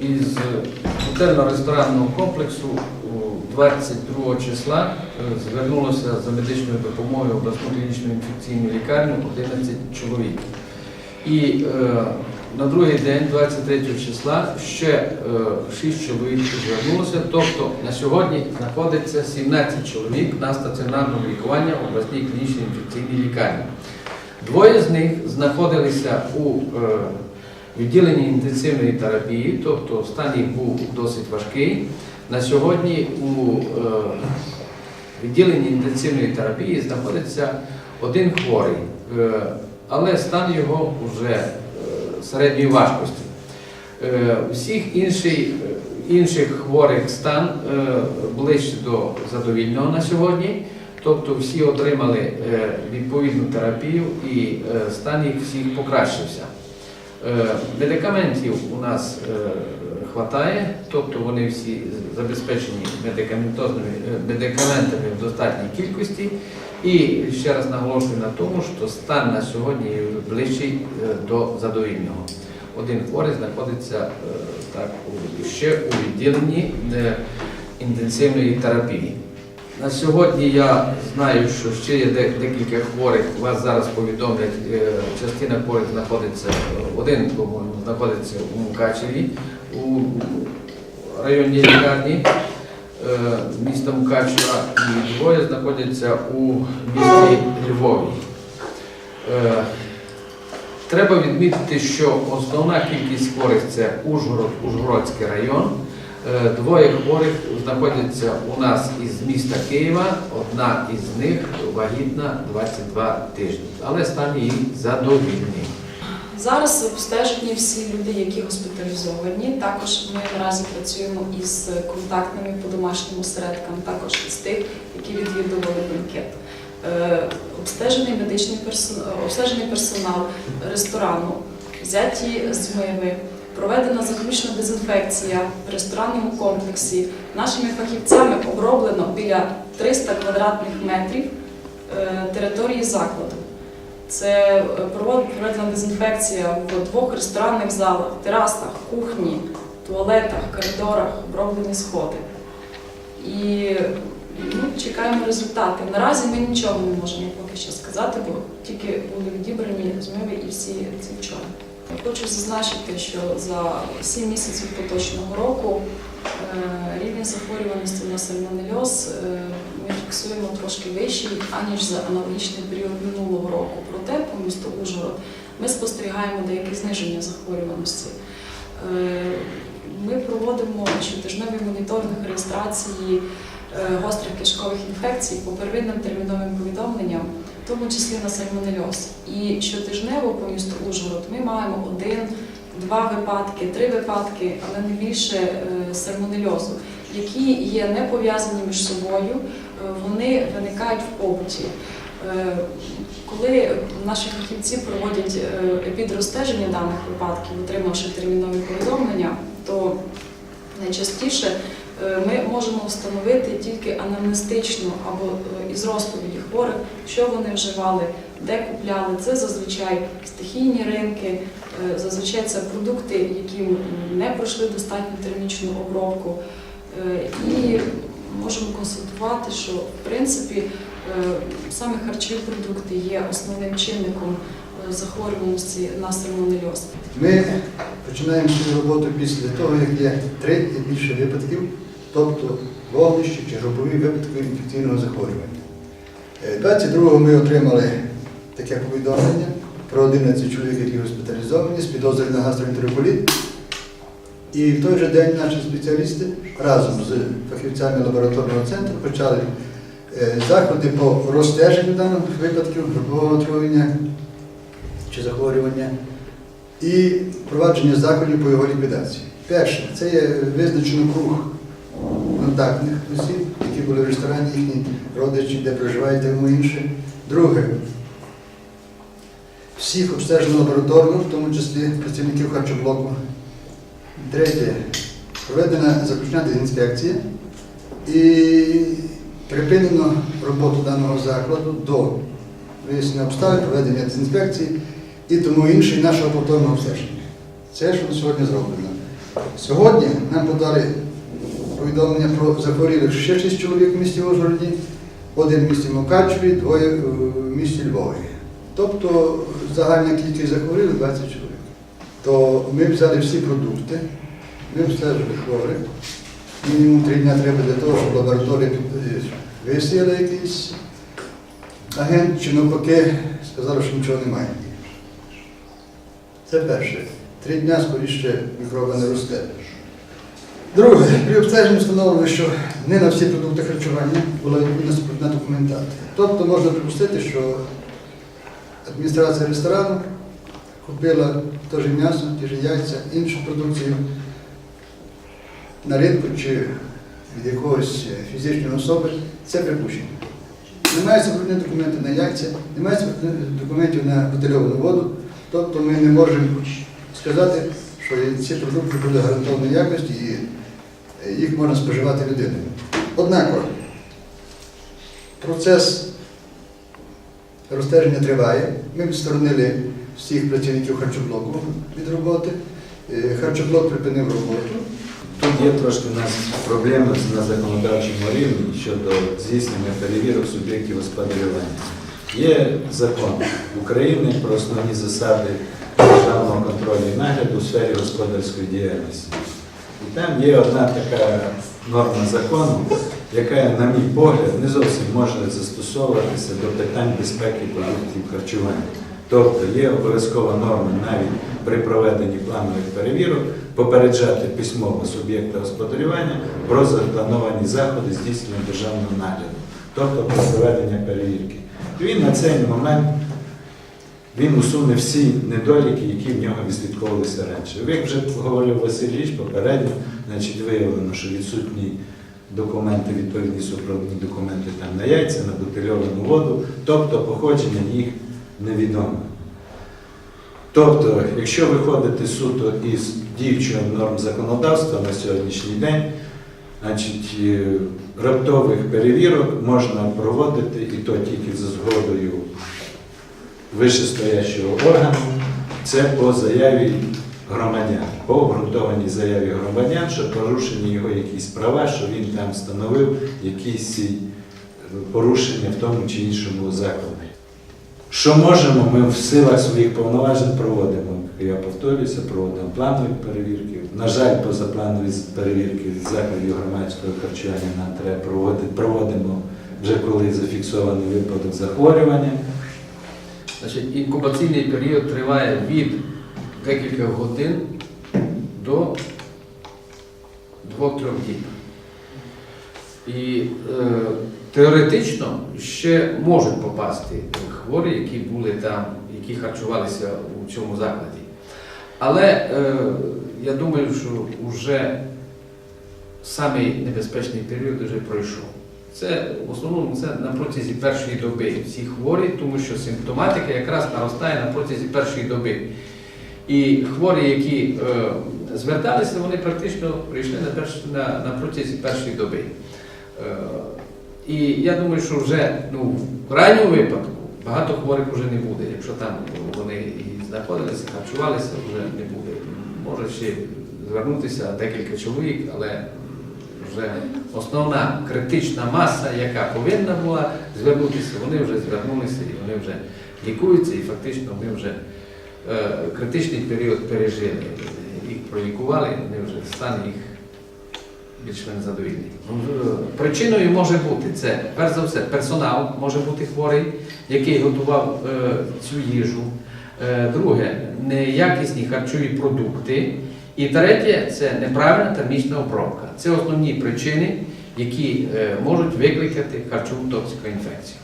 Із готельно-ресторанного комплексу 22 числа е, звернулося за медичною допомогою обласну клінічну інфекційну лікарню 11 чоловік. І е, на другий день, 23 числа, ще е, 6 чоловік звернулося. Тобто на сьогодні знаходиться 17 чоловік на стаціонарному лікуванні в обласній клінічній інфекційній лікарні. Двоє з них знаходилися у е, відділенні інтенсивної терапії, тобто стан їх був досить важкий. На сьогодні у е, відділенні інтенсивної терапії знаходиться один хворий, е, але стан його вже е, середньої важкості. Всіх інших, інших хворих стан ближче до задовільного на сьогодні. Тобто всі отримали відповідну терапію і стан їх всіх покращився. Е, Медикаментів у нас вистачає, тобто вони всі забезпечені е, медикаментами в достатній кількості. І ще раз наголошую на тому, що стан на сьогодні ближчий е, до задовільного. Один хворий знаходиться е, так, ще у відділенні е, інтенсивної терапії. На сьогодні я знаю, що ще є декілька хворих. Вас зараз повідомлять, е, частина хворих знаходиться, один, знаходиться у Мукачеві, у районній лікарні е, міста Мукачева, і двоє знаходяться у місті Львові. Е, Треба відмітити, що основна кількість хворих це Ужгород, Ужгородський район. Е, Двоє хворих знаходяться у нас із міста Києва. Одна із них вагітна 22 тижні, але стан її задовільний. Зараз обстежені всі люди, які госпіталізовані. Також ми наразі працюємо із контактними по домашнім осередкам, також із тих, які відвідували банкет. Е, Обстежений медичний персонал, обстежений персонал ресторану, взяті змиви, проведена заключна дезінфекція в ресторанному комплексі. Нашими фахівцями оброблено біля 300 квадратних метрів е, території закладу. Це е, проведена дезінфекція в двох ресторанних залах, терасах, кухні, туалетах, коридорах, оброблені сходи. І ну, чекаємо результати. Наразі ми нічого не можемо поки що сказати, бо тільки були відібрані змиви і всі ці вчора. Хочу зазначити, що за 7 місяців поточного року е, рівень захворюваності на сальмонельоз е, ми фіксуємо трошки вищий, аніж за аналогічний період минулого року. Проте по місту Ужгород ми спостерігаємо деяке зниження захворюваності. Е, Ми проводимо щотижневий моніторинг реєстрації гострих кишкових інфекцій по первинним терміновим повідомленням, в тому числі на сальмонельоз. І щотижнево по місту Ужгород ми маємо один, два випадки, три випадки, але не більше е, сальмонельозу, які є не пов'язані між собою, е, вони виникають в побуті. Е, Коли наші фахівці проводять е, епідрозстеження даних випадків, отримавши термінові повідомлення, то найчастіше е, ми можемо встановити тільки анамнестично або е, із розповіді хворих, що вони вживали, де купляли. Це зазвичай стихійні ринки, е, зазвичай це продукти, які не пройшли достатньо термічну обробку. Е, І можемо констатувати, що в принципі е, саме харчові продукти є основним чинником е, захворюваності на сальмонельоз. Ми починаємо свою роботу після того, як є три і більше випадків, тобто вогнищі чи групові випадки інфекційного захворювання. Е, 22-го ми отримали таке повідомлення про 11 чоловік, які госпіталізовані з підозрою на гастроентероколіт. І в той же день наші спеціалісти разом з фахівцями лабораторного центру почали е, заходи по розстеженню даних випадків групового отруєння чи захворювання і впровадження заходів по його ліквідації. Перше, це є визначено круг контактних осіб, які були в ресторані, їхні родичі, де проживають, тому інше. Друге, всіх обстежено лабораторно, в тому числі працівників харчоблоку. Третє, проведена заключна дезінспекція і припинено роботу даного закладу до вияснення обставин, проведення дезінспекції і тому інше і нашого повторного обстеження. Це, що на сьогодні зроблено. Сьогодні нам подали повідомлення про захворілих ще 6 чоловік в місті Ужгороді, один в місті Мукачеві, двоє е, в місті Львові. Тобто загальна кількість захворілих 20 чоловік. То ми взяли всі продукти, ми обстежили хворих. Мінімум три дні треба для того, щоб лабораторія е, висіяла якийсь агент, чи навпаки сказали, що нічого немає. Це перше. Три дні скоріше мікроба не росте. Друге, при обстеженні встановлено, що не на всі продукти харчування була відповідна супровідна документація. Тобто можна припустити, що адміністрація ресторану купила те ж м'ясо, ті ж яйця, іншу продукцію на ринку чи від якогось фізичної особи. Це припущення. Немає супровідних документів на яйця, немає супровідних документів на бутильовану воду, тобто ми не можемо сказати, що ці продукти були гарантованої якості е, їх можна споживати людиною. Однаково, процес розстеження триває. Ми відсторонили всіх працівників харчоблоку від роботи. Е, Харчоблок припинив роботу. Тут є трошки у нас проблеми на законодавчому рівні щодо здійснення перевірок суб'єктів господарювання. Є закон України про основні засади державного контролю і нагляду у сфері господарської діяльності. І там є одна така норма закону, яка, на мій погляд, не зовсім може застосовуватися до питань безпеки продуктів харчування. Тобто є обов'язкова норма навіть при проведенні планових перевірок попереджати письмово суб'єкта господарювання про заплановані заходи здійснення державного нагляду, тобто про проведення перевірки. Він на цей момент він усуне всі недоліки, які в нього відслідковувалися раніше. Як вже говорив Василь Ілліч попередньо, значить виявлено, що відсутні документи, відповідні супровідні документи там на яйця, на бутильовану воду, тобто походження їх невідоме. Тобто, якщо виходити суто із діючого норм законодавства на сьогоднішній день, значить, е, раптових перевірок можна проводити і то тільки за згодою вищестоящого органу, це по заяві громадян, по обґрунтованій заяві громадян, що порушені його якісь права, що він там встановив якісь е, порушення в тому чи іншому закладі. Що можемо, ми в силах своїх повноважень проводимо. Я повторююся, проводимо планові перевірки. На жаль, позапланові перевірки закладів громадського харчування нам треба проводити. Проводимо вже коли зафіксований випадок захворювання. Значить, інкубаційний період триває від декілька годин до 2-3 діб. І е, теоретично ще можуть попасти хворі, які були там, які харчувалися у цьому закладі. Але е, я думаю, що вже самий небезпечний період вже пройшов. Це в основному це на протязі першої доби всі хворі, тому що симптоматика якраз наростає на протязі першої доби. І хворі, які е, зверталися, вони практично прийшли на, перш, на, на протязі першої доби. Е, і я думаю, що вже ну, в крайньому випадку багато хворих вже не буде. Якщо там вони і знаходилися, харчувалися, вже не буде. Може ще звернутися декілька чоловік, але вже основна критична маса, яка повинна була звернутися, вони вже звернулися і вони вже лікуються, і фактично ми вже е, критичний період пережили. Їх пролікували, вони вже стан їх більш-менш задовільний. Причиною може бути це, перш за все, персонал може бути хворий, який готував е, цю їжу. Е, Друге, неякісні харчові продукти. І третє це неправильна термічна обробка. Це основні причини, які е, можуть викликати харчову токсикоінфекцію.